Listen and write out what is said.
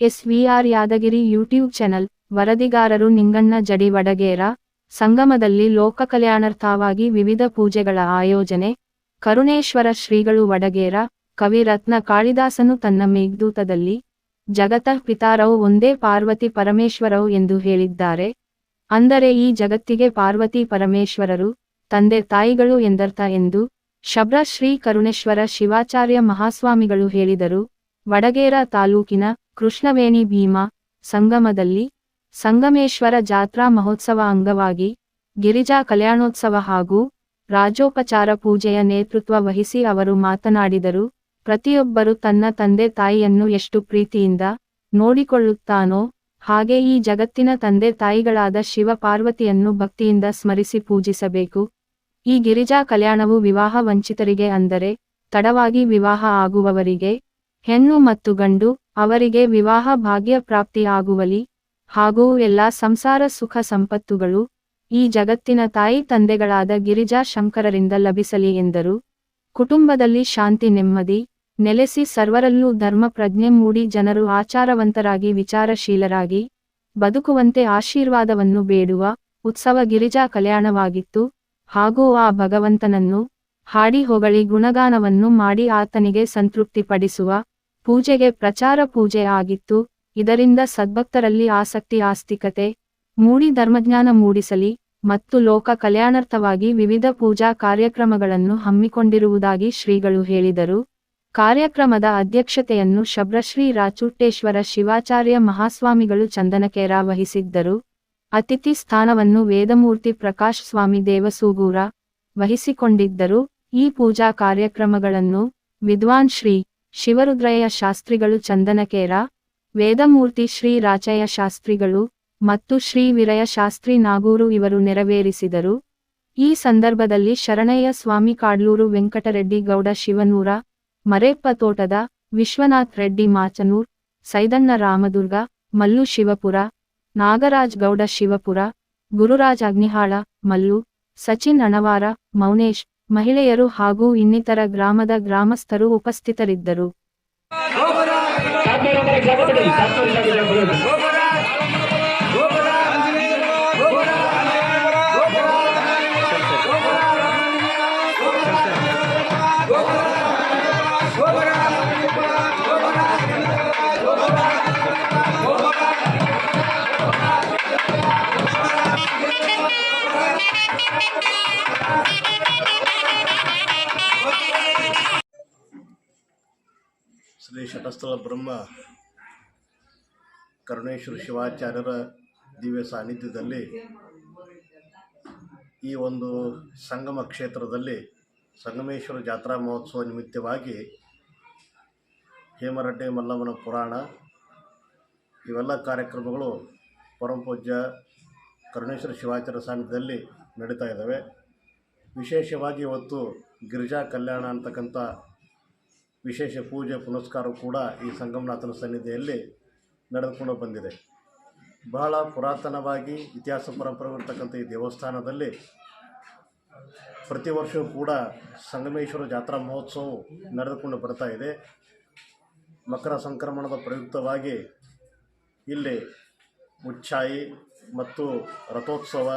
ಎಸ್ವಿಆರ್ Yadgir YouTube channel, ವರದಿಗಾರರು ನಿಂಗಣ್ಣ ಜಡಿ ವಡಗೇರ, ಸಂಗಮದಲ್ಲಿ ಲೋಕ ಕಲ್ಯಾಣಾರ್ಥವಾಗಿ ವಿವಿಧ ಪೂಜೆಗಳ ಆಯೋಜನೆ, ಕರುಣೇಶ್ವರ ಶ್ರೀಗಳು ವಡಗೇರ ಕವಿರತ್ನ ಕಾಳಿದಾಸನು ತನ್ನ ಮೇಘದೂತದಲ್ಲಿ, ಜಗತಃ ಪಿತಾರವು ಒಂದೇ ಪಾರ್ವತಿ ಪರಮೇಶ್ವರವು ಎಂದು ಹೇಳಿದ್ದಾರೆ. ಅಂದರೆ ಈ ಜಗತ್ತಿಗೆ ಪಾರ್ವತಿ ಪರಮೇಶ್ವರರು, ತಂದೆ ತಾಯಿಗಳು ಎಂದರ್ಥ ಎಂದು ಶಬ್ರ ಶ್ರೀ ಕರುಣೇಶ್ವರ ಶಿವಾಚಾರ್ಯ ಮಹಾಸ್ವಾಮಿಗಳು ಹೇಳಿದರು. ವಡಗೇರ ತಾಲೂಕಿನ ಕೃಷ್ಣವೇಣಿ ಭೀಮಾ ಸಂಗಮದಲ್ಲಿ ಸಂಗಮೇಶ್ವರ ಜಾತ್ರಾ ಮಹೋತ್ಸವ ಅಂಗವಾಗಿ ಗಿರಿಜಾ ಕಲ್ಯಾಣೋತ್ಸವ ಹಾಗೂ ರಾಜೋಪಚಾರ ಪೂಜೆಯ ನೇತೃತ್ವ ವಹಿಸಿ ಅವರು ಮಾತನಾಡಿದರು. ಪ್ರತಿಯೊಬ್ಬರು ತನ್ನ ತಂದೆ ತಾಯಿಯನ್ನು ಎಷ್ಟು ಪ್ರೀತಿಯಿಂದ ನೋಡಿಕೊಳ್ಳುತ್ತಾನೋ ಹಾಗೆ ಈ ಜಗತ್ತಿನ ತಂದೆ ತಾಯಿಗಳಾದ ಶಿವ ಪಾರ್ವತಿಯನ್ನು ಭಕ್ತಿಯಿಂದ ಸ್ಮರಿಸಿ ಪೂಜಿಸಬೇಕು. ಈ ಗಿರಿಜಾ ಕಲ್ಯಾಣವು ವಿವಾಹ ವಂಚಿತರಿಗೆ ಅಂದರೆ ತಡವಾಗಿ ವಿವಾಹ ಆಗುವವರಿಗೆ ಹೆಣ್ಣು ಮತ್ತು ಗಂಡು, ಅವರಿಗೆ ವಿವಾಹ ಭಾಗ್ಯ ಪ್ರಾಪ್ತಿ ಆಗುವಲಿ ಹಾಗೂ ಎಲ್ಲಾ ಸಂಸಾರ ಸುಖ ಸಂಪತ್ತುಗಳು, ಈ ಜಗತ್ತಿನ ತಾಯಿ ತಂದೆಗಳಾದ ಗಿರಿಜಾ ಶಂಕರರಿಂದ ಲಭಿಸಲಿ ಎಂದರು. ಕುಟುಂಬದಲ್ಲಿ ಶಾಂತಿ ನೆಮ್ಮದಿ, ನೆಲೆಸಿ ಸರ್ವರಲ್ಲೂ ಧರ್ಮ ಪ್ರಜ್ಞೆ ಮೂಡಿ ಜನರು ಆಚಾರವಂತರಾಗಿ ವಿಚಾರಶೀಲರಾಗಿ, ಬದುಕುವಂತೆ ಆಶೀರ್ವಾದವನ್ನು ಬೇಡುವ ಉತ್ಸವ ಗಿರಿಜಾ ಕಲ್ಯಾಣವಾಗಿತ್ತು, ಹಾಗೂ ಆ ಭಗವಂತನನ್ನು ಹಾಡಿ ಹೊಗಳಿ ಗುಣಗಾನವನ್ನು ಮಾಡಿ ಆತನಿಗೆ ಸಂತೃಪ್ತಿಪಡಿಸುವ ಪೂಜೆಗೆ ಪ್ರಚಾರ ಪೂಜೆ ಆಗಿತ್ತು. ಇದರಿಂದ ಸದ್ಭಕ್ತರಲ್ಲಿ ಆಸಕ್ತಿ, ಆಸ್ತಿಕತೆ ಮೂಡಿ ಧರ್ಮಜ್ಞಾನ ಮೂಡಿಸಲಿ ಮತ್ತು ಲೋಕ ಕಲ್ಯಾಣಾರ್ಥವಾಗಿ ವಿವಿಧ ಪೂಜಾ ಕಾರ್ಯಕ್ರಮಗಳನ್ನು ಹಮ್ಮಿಕೊಂಡಿರುವುದಾಗಿ ಶ್ರೀಗಳು ಹೇಳಿದರು. ಕಾರ್ಯಕ್ರಮದ ಅಧ್ಯಕ್ಷತೆಯನ್ನು ಶಬ್ರಶ್ರೀ ರಾಚುಟ್ಟೇಶ್ವರ ಶಿವಾಚಾರ್ಯ ಮಹಾಸ್ವಾಮಿಗಳು ಚಂದನಕೇರ ವಹಿಸಿದ್ದರು. ಅತಿಥಿ ಸ್ಥಾನವನ್ನು ವೇದಮೂರ್ತಿ ಪ್ರಕಾಶ್ ಸ್ವಾಮಿ ದೇವಸೂಗೂರ ವಹಿಸಿಕೊಂಡಿದ್ದರು. ಈ ಪೂಜಾ ಕಾರ್ಯಕ್ರಮಗಳನ್ನು ವಿದ್ವಾನ್ ಶ್ರೀ ಶಿವರುದ್ರಯ್ಯ ಶಾಸ್ತ್ರಿಗಳು ಚಂದನಕೇರ, ವೇದಮೂರ್ತಿ ಶ್ರೀ ರಾಚಯ್ಯ ಶಾಸ್ತ್ರಿಗಳು ಮತ್ತು ಶ್ರೀ ವಿರಯ ಶಾಸ್ತ್ರಿ ನಾಗೂರು ಇವರು ನೆರವೇರಿಸಿದರು. ಈ ಸಂದರ್ಭದಲ್ಲಿ ಶರಣಯ್ಯ ಸ್ವಾಮಿ ಕಾಡ್ಲೂರು ವೆಂಕಟರೆಡ್ಡಿ ಗೌಡ ಶಿವನೂರ, ಮರೇಪ್ಪ ತೋಟದ ವಿಶ್ವನಾಥ್ ರೆಡ್ಡಿ ಮಾಚನೂರ್, ಸೈದಣ್ಣ ರಾಮದುರ್ಗ, ಮಲ್ಲು ಶಿವಪುರ, ನಾಗರಾಜ್ ಗೌಡ ಶಿವಪುರ, ಗುರುರಾಜ್ ಅಗ್ನಿಹಾಳ, ಮಲ್ಲು, ಸಚಿನ್ ಅಣವಾರ, ಮೌನೇಶ್ ಮಹಿಳೆಯರು ಹಾಗೂ ಇನ್ನಿತರ ಗ್ರಾಮದ ಗ್ರಾಮಸ್ಥರು ಉಪಸ್ಥಿತರಿದ್ದರು. ಶಟಸ್ಥಳ ಬ್ರಹ್ಮ ಕರುಣೇಶ್ವರ ಶಿವಾಚಾರ್ಯರ ದಿವ್ಯ ಸಾನ್ನಿಧ್ಯದಲ್ಲಿ ಈ ಒಂದು ಸಂಗಮ ಕ್ಷೇತ್ರದಲ್ಲಿ ಸಂಗಮೇಶ್ವರ ಜಾತ್ರಾ ಮಹೋತ್ಸವ ನಿಮಿತ್ತವಾಗಿ ಹೇಮರೆಡ್ಡಿ ಮಲ್ಲಮ್ಮನ ಪುರಾಣ, ಇವೆಲ್ಲ ಕಾರ್ಯಕ್ರಮಗಳು ಪರಮಪೂಜ್ಯ ಕರುಣೇಶ್ವರ ಶಿವಾಚಾರ್ಯ ಸಾನ್ನಿಧ್ಯದಲ್ಲಿ ನಡೀತಾ ಇದ್ದಾವೆ. ವಿಶೇಷವಾಗಿ ಇವತ್ತು ಗಿರಿಜಾ ಕಲ್ಯಾಣ ಅಂತಕ್ಕಂಥ ವಿಶೇಷ ಪೂಜೆ ಪುನಸ್ಕಾರ ಕೂಡ ಈ ಸಂಗಮನಾಥನ ಸನ್ನಿಧಿಯಲ್ಲಿ ನಡೆದುಕೊಂಡು ಬಂದಿದೆ. ಬಹಳ ಪುರಾತನವಾಗಿ, ಇತಿಹಾಸ ಪರಂಪರೆ ಇರ್ತಕ್ಕಂಥ ಈ ದೇವಸ್ಥಾನದಲ್ಲಿ ಪ್ರತಿ ವರ್ಷವೂ ಕೂಡ ಸಂಗಮೇಶ್ವರ ಜಾತ್ರಾ ಮಹೋತ್ಸವವು ನಡೆದುಕೊಂಡು ಬರ್ತಾ ಇದೆ. ಮಕರ ಸಂಕ್ರಮಣದ ಪ್ರಯುಕ್ತವಾಗಿ ಇಲ್ಲಿ ಮುಚ್ಚಾಯಿ ಮತ್ತು ರಥೋತ್ಸವ